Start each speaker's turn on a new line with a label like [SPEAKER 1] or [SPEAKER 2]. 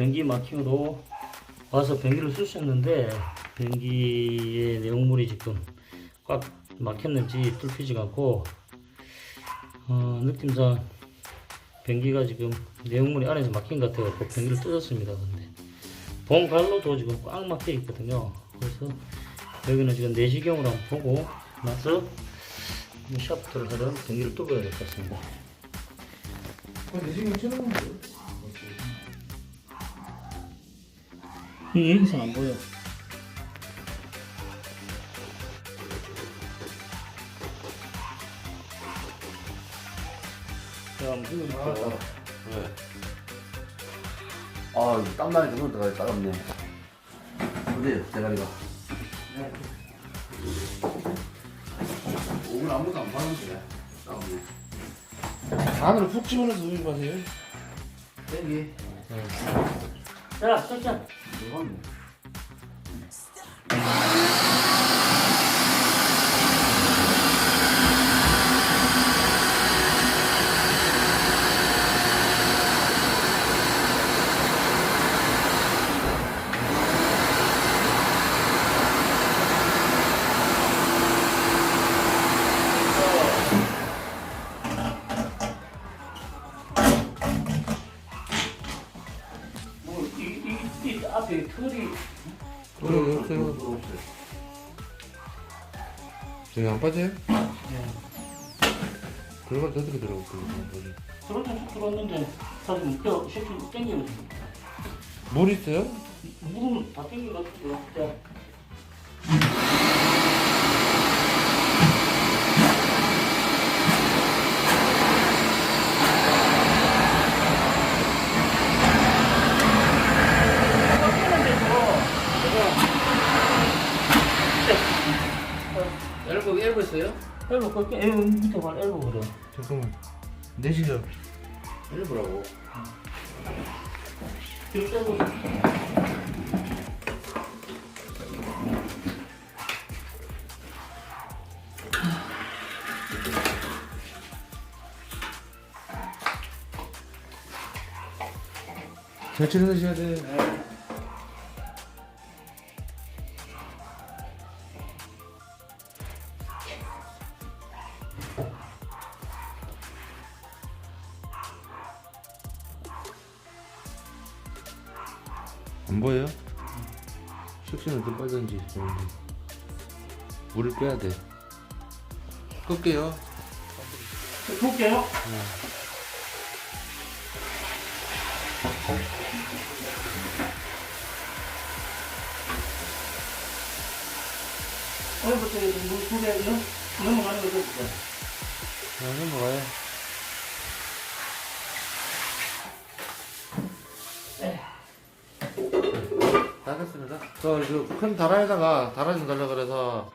[SPEAKER 1] 변기 마킹으로 와서 변기를 쑤셨는데 변기의 내용물이 지금 꽉 막혔는지 뚫히지가 않고 어, 느낌상 변기가 지금 내용물이 안에서 막힌 것 같아서 변기를 뜯었습니다. 근데 봉갈로도 지금 꽉 막혀 있거든요. 그래서 여기는 지금 내시경으로 한번 보고 나서 샤프트를 하든 변기를 뚫어야 될 것 같습니다.
[SPEAKER 2] 근데 지금 치는 건데.
[SPEAKER 1] 이 여기서 안 보여. 자, 무슨
[SPEAKER 2] 아,
[SPEAKER 1] 거?
[SPEAKER 2] 왜? 아, 땀나게 정말 들어가 따갑네. 어디에요, 대가리가? 오늘 아무도 안 파는데. 따갑네.
[SPEAKER 3] 안으로 푹 집어넣어서 우유 마세요.
[SPEAKER 2] 땡기.
[SPEAKER 1] 자, 짠짠.
[SPEAKER 2] 대박
[SPEAKER 1] 앞에 털이
[SPEAKER 3] 그럼 없어요. 저기 안 빠져요? 그러면 저렇게 들어올 거예요.
[SPEAKER 1] 저렇게 쭉 들어왔는데 사실 뼈 새끼 땡기면
[SPEAKER 3] 물 있어요?
[SPEAKER 1] 물은 다 땡긴 것 같아요. 자,
[SPEAKER 2] 엘보, 엘보 있어요?
[SPEAKER 1] 엘보 꺾여, 엘보 밑에 봐, 엘보 그래.
[SPEAKER 3] 잠깐만. 내시경.
[SPEAKER 2] 엘보라고.
[SPEAKER 1] 뒤로 빼고.
[SPEAKER 3] 천천히 드셔야 돼. 안 보여요? 식신은 좀 빨간지 좋은데. 물을 빼야 돼. 끌게요.
[SPEAKER 1] 볼게요. 엘보 쪽에 물두 개 넘어가는 거볼
[SPEAKER 3] 자 넘어가요 다 됐습니다. 저큰 다라에다가 다라 좀 달라 그래서